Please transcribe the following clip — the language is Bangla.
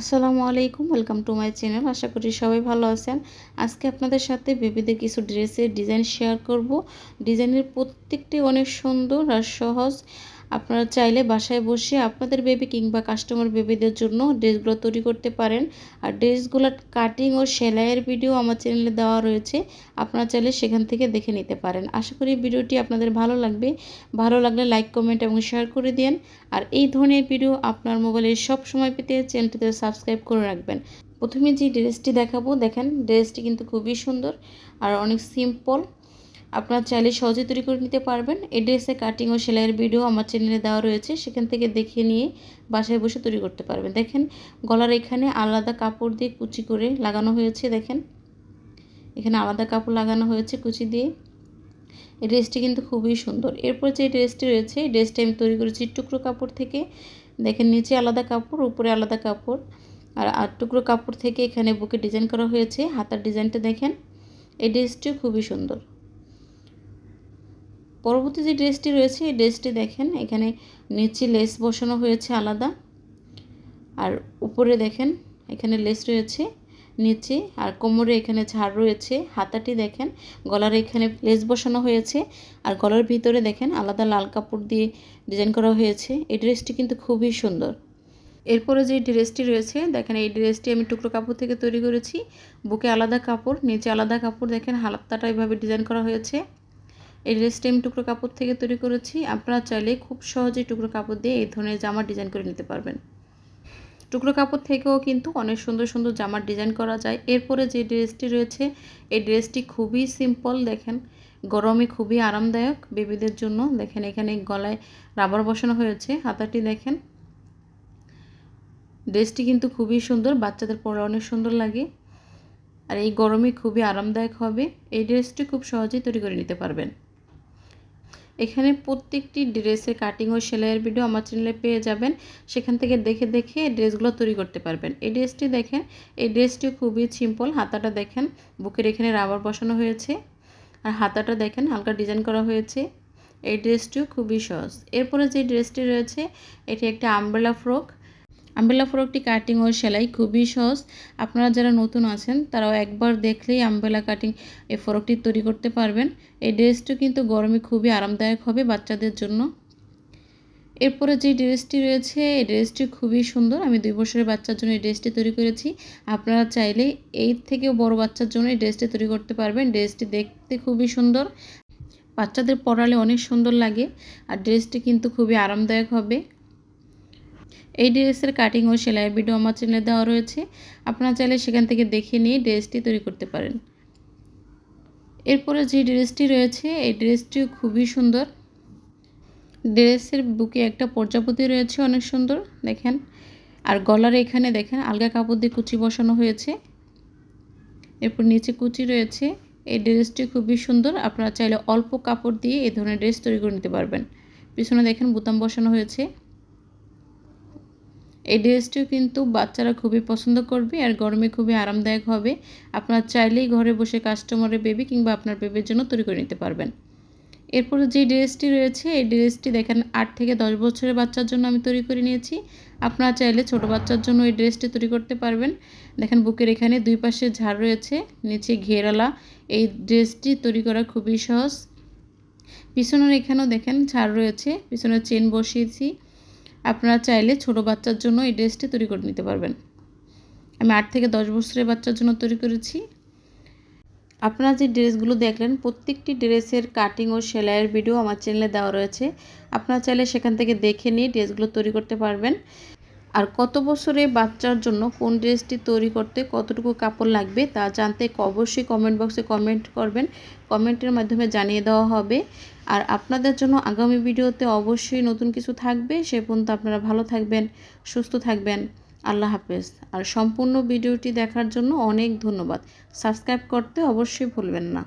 আসসালামু আলাইকুম, ওয়েলকাম টু মাই চ্যানেল। আশা করি সবাই ভালো আছেন। আজকে আপনাদের সাথে বেবিদের কিছু ড্রেসের ডিজাইন শেয়ার করব। ডিজাইনের প্রত্যেকটি অনেক সুন্দর আর সহজ। আপনারা চাইলে বাসায় বসে আপনাদের বেবি কিংবা কাস্টমার বেবিদের জন্য ড্রেসগুলো তৈরি করতে পারেন। আর ড্রেসগুলোর কাটিং ও সেলাইয়ের ভিডিও আমার চ্যানেলে দেওয়া রয়েছে। আপনারা চাইলে সেখান থেকে দেখে নিতে পারেন। আশা করি ভিডিওটি আপনাদের ভালো লাগবে। ভালো লাগলে লাইক কমেন্ট এবং শেয়ার করে দিন আর এই ধরনের ভিডিও আপনার মোবাইলে সব সময় পেতে চ্যানেলটিতে সাবস্ক্রাইব করে রাখবেন। প্রথমে যে ড্রেসটি দেখাবো, দেখেন ড্রেসটি কিন্তু খুবই সুন্দর। আর অনেক সিম্পল আপনার চাইলে সহজে তৈরি করে নিতে পারবেন। এই ড্রেসে কাটিং ও সেলাইয়ের ভিডিও আমার চ্যানেলে দেওয়া রয়েছে। সেখান থেকে দেখে নিয়ে বাসায় বসে তৈরি করতে পারবেন। দেখেন, গলার এখানে আলাদা কাপড় দিয়ে কুচি করে লাগানো হয়েছে, দেখেন। এখানে আলাদা কাপড় লাগানো হয়েছে কুচি দিয়ে। এই ড্রেসটি কিন্তু খুবই সুন্দর। এরপর যে ড্রেসটি রয়েছে, এই ড্রেসটি আমি তৈরি করেছি টুকরো কাপড় থেকে। দেখেন, নিচে আলাদা কাপড়, উপরে আলাদা কাপড়। আর আট টুকরো কাপড় থেকে এখানে বুকে ডিজাইন করা হয়েছে। হাতার ডিজাইনটা দেখেন। এই ড্রেসটিও খুবই সুন্দর। পরবর্তী যে ড্রেসটি রয়েছে, এই ড্রেসটি দেখেন, এখানে নিচে লেস বসানো হয়েছে আলাদা। আর উপরে দেখেন, এখানে লেস রয়েছে, নিচে আর কোমরে এখানে ঝাড় রয়েছে, হাতাটি দেখেন, গলার এখানে লেস বসানো হয়েছে। আর গলার ভিতরে দেখেন, আলাদা লাল কাপড় দিয়ে ডিজাইন করা হয়েছে। এই ড্রেসটি কিন্তু খুবই সুন্দর। এরপরে যে ড্রেসটি রয়েছে, দেখেন, এই ড্রেসটি আমি টুকরো কাপড় থেকে তৈরি করেছি। বুকে আলাদা কাপড়, নিচে আলাদা কাপড়, দেখেন হালাত্তাটা এভাবে ডিজাইন করা হয়েছে। এই ড্রেসটি আমি টুকরো কাপড় থেকে তৈরি করেছি। আপনারা চাইলে খুব সহজেই টুকরো কাপড় দিয়ে এই ধরনের জামা ডিজাইন করে নিতে পারবেন। টুকরো কাপড় থেকেও কিন্তু অনেক সুন্দর সুন্দর জামার ডিজাইন করা যায়। এরপরে যে ড্রেসটি রয়েছে, এই ড্রেসটি খুবই সিম্পল দেখেন। গরমে খুবই আরামদায়ক। বেবিদের জন্য দেখেন এখানে গলায় রাবার বসানো হয়েছে, হাতাটি দেখেন। ড্রেসটি কিন্তু খুবই সুন্দর, বাচ্চাদের পরে অনেক সুন্দর লাগে। আর এই গরমে খুবই আরামদায়ক হবে। এই ড্রেসটি খুব সহজেই তৈরি করে নিতে পারবেন। এখানে প্রত্যেকটি ড্রেসের কাটিং ও সেলাইয়ের ভিডিও আমার চ্যানেলে পেয়ে যাবেন। সেখান থেকে দেখে দেখে ড্রেসগুলো তৈরি করতে পারবেন। এই ড্রেসটি দেখেন, এই ড্রেসটি খুবই সিম্পল হাতাটা দেখেন, বুকের এখানে রাবার বসানো হয়েছে। আর হাতাটা দেখেন, হালকা ডিজাইন করা হয়েছে। এই ড্রেসটিও খুবই সহজ। এরপরে যে ড্রেসটি রয়েছে, এটি একটা আমব্রেলা ফ্রক আম্বেলা ফ্রকটি কাটিং ও সেলাই খুবই সহজ। আপনারা যারা নতুন আছেন, তারাও একবার দেখলেই আম্বেলা কাটিং এই ফ্রকটি তৈরি করতে পারবেন। এই ড্রেসটি কিন্তু গরমে খুবই আরামদায়ক হবে বাচ্চাদের জন্য। এরপরে যে ড্রেসটি রয়েছে, এই ড্রেসটি খুবই সুন্দর। আমি দুই বছরের বাচ্চার জন্য এই ড্রেসটি তৈরি করেছি। আপনারা চাইলে এই থেকেও বড় বাচ্চার জন্য এই ড্রেসটি তৈরি করতে পারবেন। ড্রেসটি দেখতে খুবই সুন্দর। বাচ্চাদের পরালে অনেক সুন্দর লাগে। আর ড্রেসটি কিন্তু খুবই আরামদায়ক হবে। এই ড্রেসের কাটিং ও সেলাইয়ের ভিডিও আমার চ্যানেলে দেওয়া রয়েছে। আপনারা চাইলে সেখান থেকে দেখে নিয়ে ড্রেসটি তৈরি করতে পারেন। এরপরে যে ড্রেসটি রয়েছে, এই ড্রেসটিও খুবই সুন্দর। ড্রেসের বুকে একটা প্রজাপতি রয়েছে, অনেক সুন্দর। দেখেন, আর গলার এখানে দেখেন, আলগা কাপড় দিয়ে কুচি বসানো হয়েছে। এরপর নিচে কুচি রয়েছে, এই ড্রেসটি খুবই সুন্দর। আপনারা চাইলে অল্প কাপড় দিয়ে এই ধরনের ড্রেস তৈরি করে নিতে পারবেন। পিছনে দেখেন, বোতাম বসানো হয়েছে। এই ড্রেসটিও কিন্তু বাচ্চারা খুবই পছন্দ করবে আর গরমে খুবই আরামদায়ক হবে। আপনার চাইলেই ঘরে বসে কাস্টমারের বেবি কিংবা আপনার বেবির জন্য তৈরি করে নিতে পারবেন। এরপর যে ড্রেসটি রয়েছে, এই ড্রেসটি দেখেন আট থেকে দশ বছরের বাচ্চার জন্য আমি তৈরি করে নিয়েছি। আপনারা চাইলে ছোট বাচ্চার জন্য এই ড্রেসটি তৈরি করতে পারবেন। দেখেন বুকের এখানে দুই পাশে ঝাড় রয়েছে, নিচে ঘেরালা। এই ড্রেসটি তৈরি করা খুবই সহজ। পিছনের এখানেও দেখেন ঝাড় রয়েছে পিছনের চেন বসিয়েছি। আপনারা চাইলে ছোট বাচ্চার জন্য এই ড্রেসটি তৈরি করে নিতে পারবেন। আমি আট থেকে দশ বছরের বাচ্চার জন্য তৈরি করেছি। আপনারা যে ড্রেসগুলো দেখলেন, প্রত্যেকটি ড্রেসের কাটিং ও সেলাইয়ের ভিডিও আমার চ্যানেলে দেওয়া রয়েছে। আপনারা চাইলে সেখান থেকে দেখে নিয়ে ড্রেসগুলো তৈরি করতে পারবেন। আর কত বছরে বাচ্চার জন্য কোন ড্রেসটি তৈরি করতে কতটুকু কাপড় লাগবে তা জানতে অবশ্যই কমেন্ট বক্সে কমেন্ট করবেন। কমেন্টের মাধ্যমে জানিয়ে দেওয়া হবে। আর আপনাদের জন্য আগামী ভিডিওতে অবশ্যই নতুন কিছু থাকবে, সে পর্যন্ত আপনারা ভালো থাকবেন, সুস্থ থাকবেন। আল্লাহ হাফেজ। আর সম্পূর্ণ ভিডিওটি দেখার জন্য অনেক ধন্যবাদ। সাবস্ক্রাইব করতে অবশ্যই ভুলবেন না।